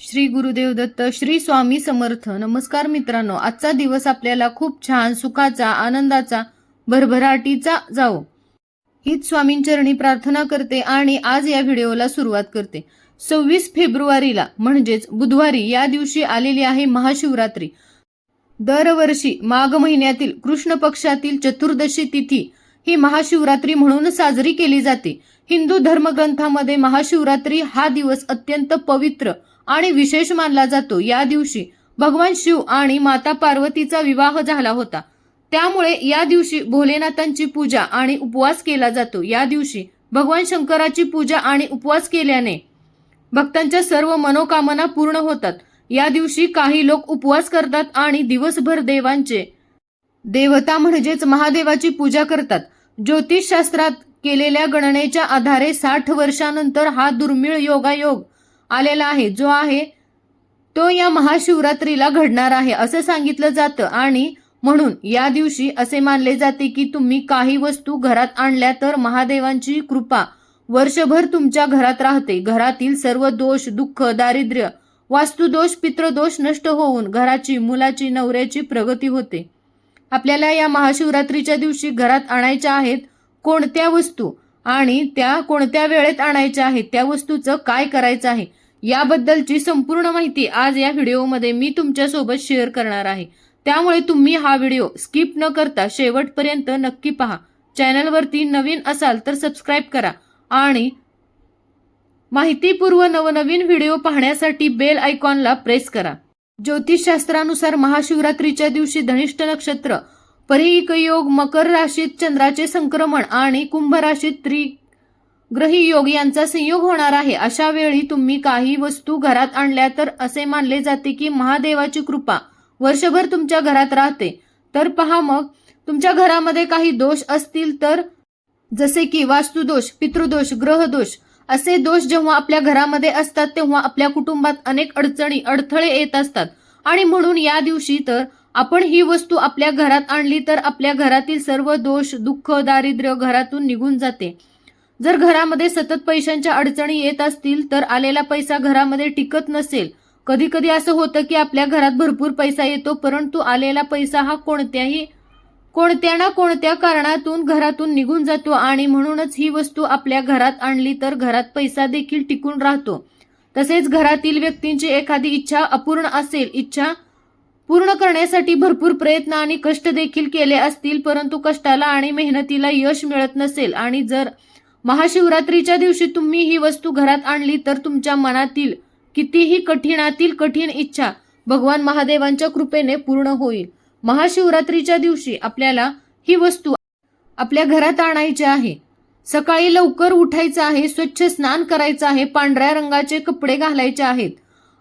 श्री गुरुदेव दत्त श्री स्वामी समर्थ. नमस्कार मित्रांनो आजचा दिवस आपल्याला खूप छान सुखाचा आनंदाचा भरभराटीचा जाओ हीच स्वामींचरणी प्रार्थना करते आणि आज या व्हिडिओला सुरुवात करते. सव्वीस फेब्रुवारीला म्हणजेच बुधवारी या दिवशी आलेली आहे महाशिवरात्री. दरवर्षी माघ महिन्यातील कृष्ण पक्षातील चतुर्दशी तिथी ही महाशिवरात्री म्हणून साजरी केली जाते. हिंदू धर्मग्रंथामध्ये महाशिवरात्री हा दिवस अत्यंत पवित्र आणि विशेष मानला जातो. या दिवशी भगवान शिव आणि माता पार्वतीचा विवाह झाला होता. त्यामुळे या दिवशी भोलेनाथांची पूजा आणि उपवास केला जातो. या दिवशी भगवान शंकराची पूजा आणि उपवास केल्याने भक्तांच्या सर्व मनोकामना पूर्ण होतात. या दिवशी काही लोक उपवास करतात आणि दिवसभर देवांचे देवता म्हणजेच महादेवाची पूजा करतात. ज्योतिषशास्त्रात केलेल्या गणनेच्या आधारे साठ वर्षानंतर हा दुर्मिळ योगायोग आलेला आहे जो आहे तो या महाशिवरात्रीला घडणार आहे असं सांगितलं जातं. आणि म्हणून या दिवशी असे मानले जाते की तुम्ही काही वस्तू घरात आणल्या तर महादेवांची कृपा वर्षभर तुमच्या घरात राहते. घरातील सर्व दोष दुःख दारिद्र्य वास्तुदोष पितृदोष नष्ट होऊन घराची मुलाची नवऱ्याची प्रगती होते. आपल्याला या महाशिवरात्रीच्या दिवशी घरात आणायच्या आहेत कोणत्या वस्तू? आणि त्या कोणत्या वेळेत आणायच्या आहेत? त्या वस्तूचं काय करायचं आहे? याबद्दलची संपूर्ण माहिती आज या व्हिडिओमध्ये मी तुमच्यासोबत शेअर करणार आहे. त्यामुळे तुम्ही हा व्हिडिओ स्किप न करता शेवटपर्यंत नक्की पहा. चॅनलवरती नवीन असाल तर सबस्क्राईब करा. आणि माहितीपूर्व नवनवीन व्हिडिओ पाहण्यासाठी बेल आयकॉनला प्रेस करा. ज्योतिषशास्त्रानुसार महाशिवरात्रीच्या दिवशी धनिष्ठ नक्षत्र परिक योग मकर राशीत चंद्राचे संक्रमण आणि कुंभ राशीत ग्रही योग यांचा संयोग होणार आहे. अशा वेळी तुम्ही काही वस्तू घरात आणल्या तर असे मानले जाते की महादेवाची कृपा वर्षभर तुमच्या घरात राहते. तर पहा मग तुमच्या घरामध्ये काही दोष असतील तर? जसे की वास्तुदोष पितृदोष ग्रहदोष असे दोष जेव्हा आपल्या घरामध्ये असतात तेव्हा आपल्या कुटुंबात अनेक अडचणी अडथळे येत असतात. आणि म्हणून या दिवशी तर आपण ही वस्तू आपल्या घरात आणली तर आपल्या घरातील सर्व दोष दुःख दारिद्र्य घरातून निघून जाते. जर घरामध्ये सतत पैशांच्या अडचणी येत असतील तर आलेला पैसा घरामध्ये टिकत नसेल. कधी कधी असं होतं की आपल्या घरात भरपूर पैसा येतो परंतु आलेला पैसा हा कोणत्याही कोणत्या ना कोणत्या कारणातून घरातून निघून जातो आणि म्हणूनच ही वस्तू आपल्या घरात आणली तर घरात पैसा देखील टिकून राहतो. तसेच घरातील व्यक्तींची एखादी इच्छा अपूर्ण असेल इच्छा पूर्ण करण्यासाठी भरपूर प्रयत्न आणि कष्ट देखील केले असतील परंतु कष्टाला आणि मेहनतीला यश मिळत नसेल आणि जर महाशिवरात्रीच्या दिवशी तुम्ही ही वस्तू घरात आणली तर तुमच्या मनातील कितीही कठीणातील कठीण इच्छा भगवान महादेवांच्या कृपेने पूर्ण होईल. महाशिवरात्रीच्या दिवशी आपल्याला ही वस्तू आपल्या घरात आणायची आहे. सकाळी लवकर उठायचं आहे स्वच्छ स्नान करायचं आहे पांढऱ्या रंगाचे कपडे घालायचे आहेत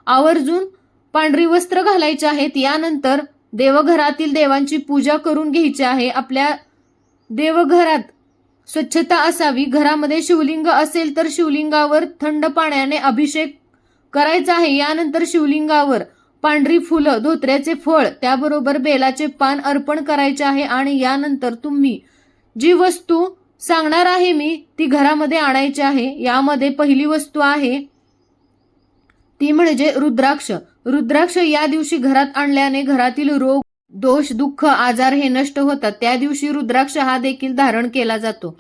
आवर्जून पांढरी वस्त्र घालायचे आहेत यानंतर देवघरातील देवांची पूजा करून घ्यायची आहे. आपल्या देवघरात स्वच्छता असावी घरामध्ये शिवलिंग असेल तर शिवलिंगावर थंड पाण्याने अभिषेक करायचा आहे. यानंतर शिवलिंगावर पांढरी फुलं धोत्र्याचे फळ त्याबरोबर बेलाचे पान अर्पण करायचे आहे आणि यानंतर तुम्ही जी वस्तू सांगणार आहे मी ती घरामध्ये आणायची आहे. यामध्ये पहिली वस्तू आहे ती म्हणजे रुद्राक्ष. रुद्राक्ष या दिवशी घरात आणल्याने घरातील रोग दोष दुःख आजार हे नष्ट होतात. त्या दिवशी रुद्राक्ष हा देखील धारण केला जातो.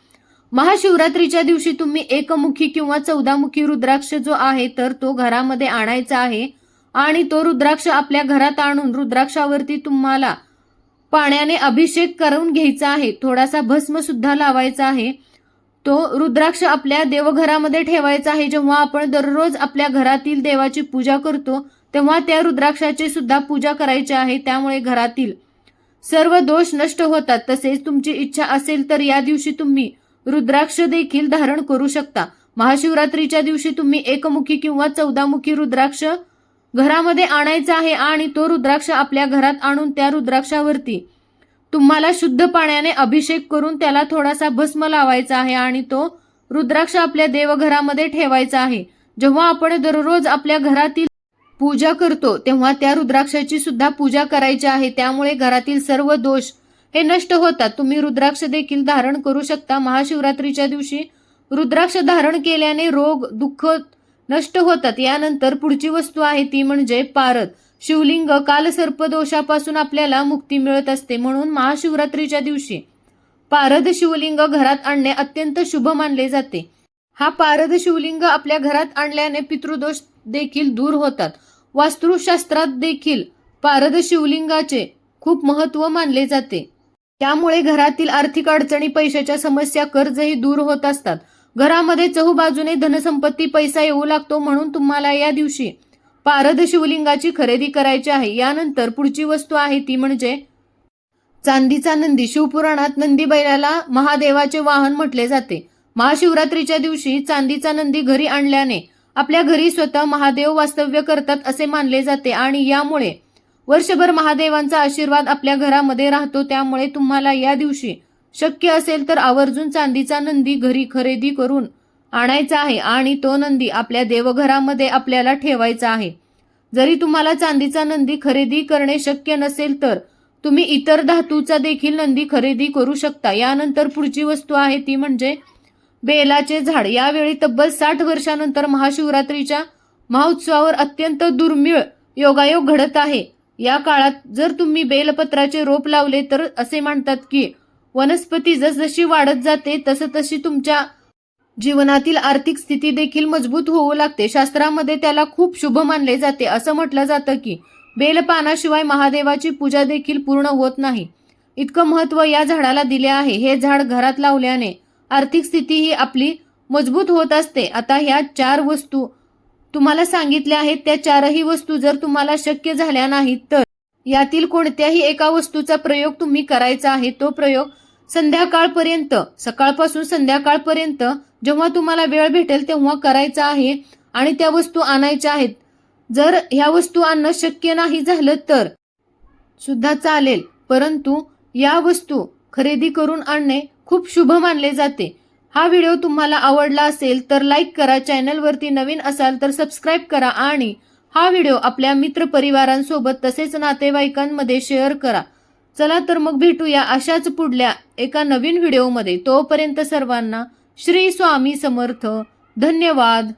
महाशिवरात्रीच्या दिवशी तुम्ही एकमुखी किंवा चौदामुखी रुद्राक्ष जो आहे तर तो घरामध्ये आणायचा आहे आणि तो रुद्राक्ष आपल्या घरात आणून रुद्राक्षावरती तुम्हाला पाण्याने अभिषेक करून घ्यायचा आहे. थोडासा भस्म सुद्धा लावायचा आहे. तो रुद्राक्ष आपल्या देवघरामध्ये ठेवायचा आहे. जेव्हा आपण दररोज आपल्या घरातील देवाची पूजा करतो तेव्हा त्या रुद्राक्षाची सुद्धा पूजा करायची आहे. त्यामुळे घरातील सर्व दोष नष्ट होतात. तसेच तुमची इच्छा असेल तर या दिवशी तुम्ही रुद्राक्ष देखील धारण करू शकता. महाशिवरात्रीच्या दिवशी तुम्ही एकमुखी किंवा चौदामुखी रुद्राक्ष घरामध्ये आणायचा आहे आणि तो रुद्राक्ष आपल्या घरात आणून त्या रुद्राक्षावरती तुम्हाला शुद्ध पाण्याने अभिषेक करून त्याला थोडासा भस्म लावायचा आहे आणि तो रुद्राक्ष आपल्या देवघरामध्ये ठेवायचा आहे. जेव्हा आपण दररोज आपल्या घरातील पूजा करतो तेव्हा त्या रुद्राक्षाची सुद्धा पूजा करायची आहे. त्यामुळे घरातील सर्व दोष हे नष्ट होतात. तुम्ही रुद्राक्ष देखील धारण करू शकता. महाशिवरात्रीच्या दिवशी रुद्राक्ष धारण केल्याने रोग दुःख नष्ट होतात. यानंतर पुढची वस्तू आहे ती म्हणजे पारद. शिवलिंग कालसर्पदोषापासून आपल्याला मुक्ती मिळत असते म्हणून महाशिवरात्रीच्या दिवशी पारद शिवलिंग घरात आणणे अत्यंत शुभ मानले जाते. हा पारद शिवलिंग आपल्या घरात आणल्याने पितृदोष देखील दूर होतात. वास्तुशास्त्रात देखील पारद शिवलिंगाचे खूप महत्त्व मानले जाते. त्यामुळे घरातील आर्थिक अडचणी पैशाच्या समस्या कर्जही दूर होत असतात. घरामध्ये चहूबाजूने धनसंपत्ती पैसा येऊ लागतो म्हणून तुम्हाला या दिवशी पारद शिवलिंगाची खरेदी करायची आहे. यानंतर पुढची वस्तू आहे ती म्हणजे चांदीचा नंदी. शिवपुराणात नंदी बैलाला महादेवाचे वाहन म्हटले जाते. महाशिवरात्रीच्या दिवशी चांदीचा नंदी घरी आणल्याने आपल्या घरी स्वतः महादेव वास्तव्य करतात असे मानले जाते आणि यामुळे वर्षभर महादेवांचा आशीर्वाद आपल्या घरामध्ये राहतो. त्यामुळे तुम्हाला या दिवशी शक्य असेल तर आवर्जून चांदीचा नंदी घरी खरेदी करून आणायचा आहे आणि तो नंदी आपल्या देवघरामध्ये आपल्याला ठेवायचा आहे. जरी तुम्हाला चांदीचा नंदी खरेदी करणे शक्य नसेल तर तुम्ही इतर धातूचा देखील नंदी खरेदी करू शकता. यानंतर पुढची वस्तू आहे ती म्हणजे बेलाचे झाड. यावेळी तब्बल साठ वर्षानंतर महाशिवरात्रीच्या महोत्सवावर अत्यंत दुर्मिळ योगायोग घडत आहे. या काळात जर तुम्ही बेलपत्राचे रोप लावले तर असे म्हणतात की वनस्पती जसजशी वाढत जाते तसं तशी तुमच्या जीवनातील आर्थिक स्थिती देखील मजबूत होऊ लागते. शास्त्रामध्ये त्याला खूप शुभ मानले जाते. असं म्हटलं जातं की बेलपानाशिवाय महादेवाची पूजा देखील पूर्ण होत नाही. इतकं महत्त्व या झाडाला दिले आहे. हे झाड घरात लावल्याने आर्थिक स्थिती ही आपली मजबूत होत असते. आता ह्या चार वस्तू तुम्हाला सांगितल्या आहेत. त्या चारही वस्तू जर तुम्हाला शक्य झाल्या नाहीत तर यातील कोणत्याही एका वस्तूचा प्रयोग तुम्ही करायचा आहे. तो प्रयोग संध्याकाळपर्यंत सकाळपासून संध्याकाळपर्यंत जेव्हा तुम्हाला वेळ भेटेल तेव्हा करायचा आहे आणि त्या वस्तू आणायच्या आहेत. जर ह्या वस्तू आणणं शक्य नाही झालं तर सुद्धा चालेल परंतु या वस्तू खरेदी करून आणणे खूप शुभ मानले जाते. हा व्हिडिओ तुम्हाला आवडला असेल तर लाईक करा चॅनलवरती नवीन असाल तर सबस्क्राईब करा आणि हा व्हिडिओ आपल्या मित्रपरिवारांसोबत तसेच नातेवाईकांमध्ये शेअर करा. चला तर मग भेटूया अशाच पुढल्या एका नवीन व्हिडिओमध्ये. तोपर्यंत सर्वांना श्री स्वामी समर्थ. धन्यवाद.